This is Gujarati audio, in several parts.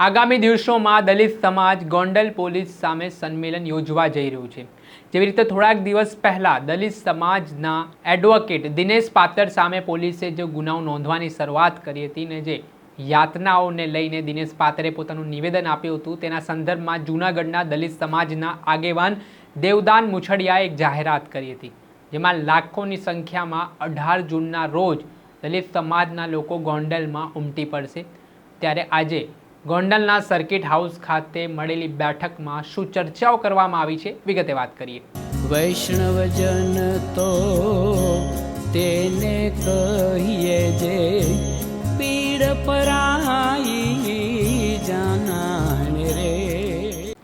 આગામી દિવસોમાં દલિત સમાજ ગોંડલ પોલીસ સામે સંમેલન યોજવા જઈ રહ્યું છે. જેવી રીતે થોડાક દિવસ પહેલાં દલિત સમાજના એડવોકેટ દિનેશ પાતર સામે પોલીસે જે ગુનાઓ નોંધવાની શરૂઆત કરી હતી ને જે યાતનાઓને લઈને દિનેશ પાત્રે પોતાનું નિવેદન આપ્યું હતું, તેના સંદર્ભમાં જૂનાગઢના દલિત સમાજના આગેવાન દેવદાન મુછડિયાએ એક જાહેરાત કરી હતી, જેમાં લાખોની સંખ્યામાં અઢાર જૂનના રોજ દલિત સમાજના લોકો ગોંડલમાં ઉમટી પડશે. ત્યારે આજે ગોંડલના સર્કિટ હાઉસ ખાતે મળેલી બેઠકમાં શું ચર્ચાઓ કરવામાં આવી છે? વિગતે વાત કરીએ. વૈષ્ણવજન તો તેને કહીએ જે પીડ પરાઈ જાનાને રે.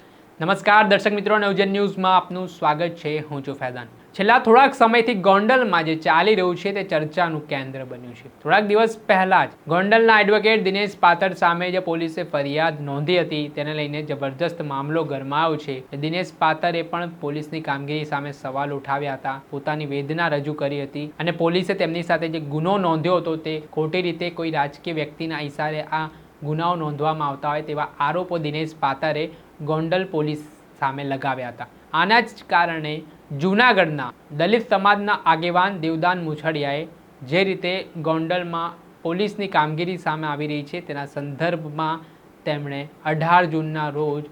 નમસ્કાર દર્શક મિત્રો નવજન ન્યૂઝમાં આપનું સ્વાગત છે. હું છું ફૈઝાન. છેલ્લા થોડાક સમયથી ગોંડલમાં જે ચાલી રહ્યું છે તે ચર્ચાનું કેન્દ્ર બન્યું છે. થોડાક દિવસ પહેલા જ ગોંડલના એડવોકેટ દિનેશ પાતર સામે જે પોલીસે ફરિયાદ નોંધી હતી તેને લઈને જબરજસ્ત મામલો ગરમાયો છે. દિનેશ પાતરે પણ પોલીસની કામગીરી સામે સવાલ ઉઠાવ્યા હતા, પોતાની વેદના રજૂ કરી હતી અને પોલીસે તેમની સાથે જે ગુનો નોંધ્યો હતો તે ખોટી રીતે કોઈ રાજકીય વ્યક્તિના ઇશારે આ ગુનાઓ નોંધવામાં આવતા હોય તેવા આરોપો દિનેશ પાતરે ગોંડલ પોલીસ સામે લગાવ્યા હતા. આના જ કારણે જૂનાગઢના દલિત સમાજના આગેવાન દેવદાન મુછડિયાએ જે રીતે ગોંડલમાં પોલીસની કામગીરી સામે આવી રહી છે, તેના સંદર્ભમાં તેમણે અઢાર જૂનના રોજ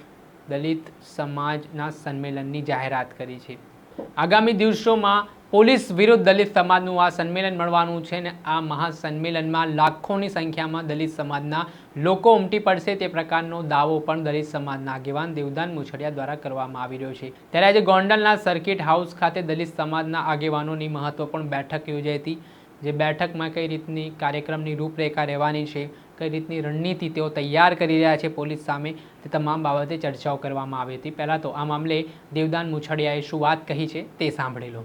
દલિત સમાજના સંમેલનની જાહેરાત કરી છે. આગામી દિવસોમાં પોલીસ વિરુદ્ધ દલિત સમાજનું આ સંમેલન મળવાનું છે ને આ મહાસંમેલનમાં લાખોની સંખ્યામાં દલિત સમાજના લોકો ઉમટી પડશે તે પ્રકારનો દાવો પણ દલિત સમાજના આગેવાન દેવદાન મુછડિયા દ્વારા કરવામાં આવી રહ્યો છે. ત્યારે આજે ગોંડલના સર્કિટ હાઉસ ખાતે દલિત સમાજના આગેવાનોની મહત્વપૂર્ણ બેઠક યોજાઈ હતી, જે બેઠકમાં કઈ રીતની કાર્યક્રમની રૂપરેખા રહેવાની છે કઈ રીતની રણનીતિ તેઓ તૈયાર કરી રહ્યા છે પોલીસ સામે તે તમામ બાબતે ચર્ચાઓ કરવામાં આવી હતી. પહેલાં તો આ મામલે દેવદાન મુછડિયાએ શું વાત કહી છે તે સાંભળી લો.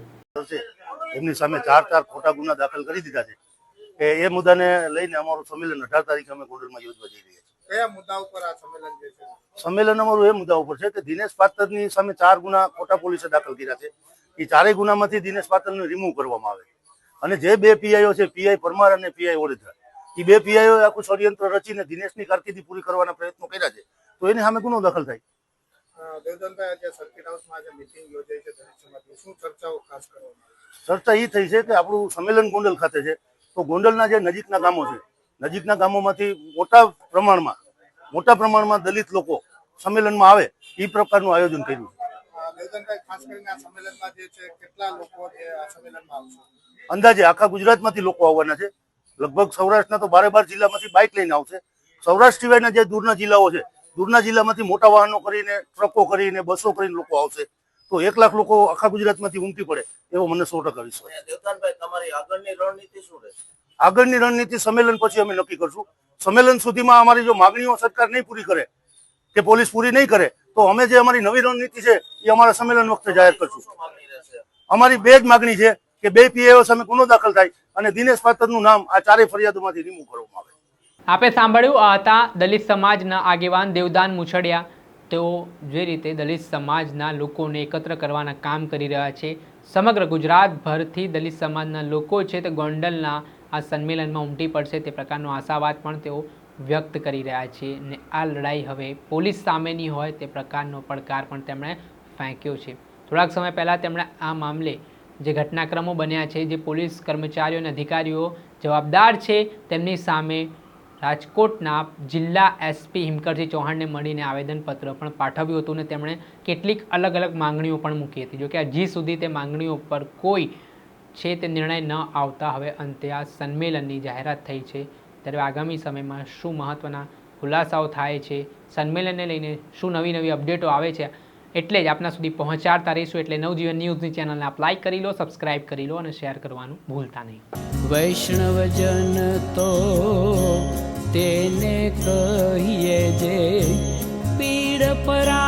એમની સામે ચાર ચાર ખોટા ગુના દાખલ કરી દીધા છે. કે એ મુદ્દાને લઈને અમારું સંમેલન અઢાર તારીખે અમે ગોંડલમાં યોજવા જઈ રહ્યા છીએ. કયા મુદ્દા ઉપર આ સંમેલન જે છે? સંમેલન અમારું એ મુદ્દા ઉપર છે કે દિનેશ પાત્રની સામે ચાર ગુના ખોટા પોલીસે દાખલ કર્યા છે. એ ચારેય ગુનામાંથી દિનેશ પાત્રને રિમૂવ કરવામાં આવે. અને જે બે પીઆઈઓ છે પીઆઈ પરમાર અને પીઆઈ ઓડેદરા એ બે પીઆઈઓ આખું ષડયંત્ર રચીને દિનેશની કારકિર્દી પૂરી કરવાના પ્રયત્નો કર્યા છે. તો એની સામે ગુનો દાખલ થાય? ચર્ચા એ થઈ છે કે આપણું સંમેલન ગોંડલ ખાતે છે. તો ગોંડલના જે નજીકના ગામો છે નજીકના ગામોમાંથી મોટા પ્રમાણમાં મોટા પ્રમાણમાં દલિત લોકો સંમેલનમાં આવે એ પ્રકારનું આયોજન કર્યું છે. અંદાજે આખા ગુજરાતમાંથી લોકો આવવાના છે. લગભગ સૌરાષ્ટ્રના તો બારે બાર જિલ્લામાંથી બાઇક લઈને આવશે. સૌરાષ્ટ્ર સિવાયના જે દૂરના જિલ્લાઓ છે દૂરના જિલ્લામાંથી મોટા વાહનો કરીને ટ્રકો કરીને બસો કરીને લોકો આવશે. તો એક લાખ લોકો આખા ગુજરાતમાંથી ઉમટી પડે એવો મને સો ટકા વિશ્વાસ. તમારી આગળની રણનીતિ શું રહેશે? આગળની રણનીતિ સંમેલન પછી અમે નક્કી કરશું. સંમેલન સુધીમાં અમારી જો માગણીઓ સરકાર નહીં પૂરી કરે કે પોલીસ પૂરી નહીં કરે તો અમે જે અમારી નવી રણનીતિ છે એ અમારા સંમેલન વખતે જાહેર કરશું. અમારી બે જ માગણી છે કે બે પીએઓ સામે ગુનો દાખલ થાય અને દિનેશ પાતરનું નામ આ ચારેય ફરિયાદોમાંથી રિમૂવ કરવામાં આવે. આપે સાંભળ્યું, આ હતા દલિત સમાજના આગેવાન દેવદાન મુછડિયા. તેઓ જે રીતે દલિત સમાજના લોકોને એકત્ર કરવાના કામ કરી રહ્યા છે, સમગ્ર ગુજરાતભરથી દલિત સમાજના લોકો છે તે ગોંડલના આ સંમેલનમાં ઉમટી પડશે તે પ્રકારનો આશાવાદ પણ તેઓ વ્યક્ત કરી રહ્યા છે ને આ લડાઈ હવે પોલીસ સામેની હોય તે પ્રકારનો પડકાર પણ તેમણે ફેંક્યો છે. થોડાક સમય પહેલાં તેમણે આ મામલે જે ઘટનાક્રમો બન્યા છે, જે પોલીસ કર્મચારીઓ અને અધિકારીઓ જવાબદાર છે, તેમની સામે રાજકોટના જિલ્લા એસપી હિમકરજી ચૌહાણને મળીને આવેદનપત્ર પણ પાઠવ્યું હતું અને તેમણે કેટલીક અલગ અલગ માંગણીઓ પણ મૂકી હતી. જોકે હજી સુધી તે માંગણીઓ પર કોઈ છે તે નિર્ણય ન આવતા હવે અંતે આ સંમેલનની જાહેરાત થઈ છે. ત્યારે આગામી સમયમાં શું મહત્ત્વના ખુલાસાઓ થાય છે, સંમેલનને લઈને શું નવી નવી અપડેટો આવે છે એટલે જ આપના સુધી પહોંચાડતા રહીશું એટલે નવજીવન ન્યૂઝની ચેનલને આપ લાઇક કરી લો, સબસ્ક્રાઇબ કરી લો અને શેર કરવાનું ભૂલતા નહીં. વૈષ્ણવજન તો તેને કહીએ જે પીડ પરા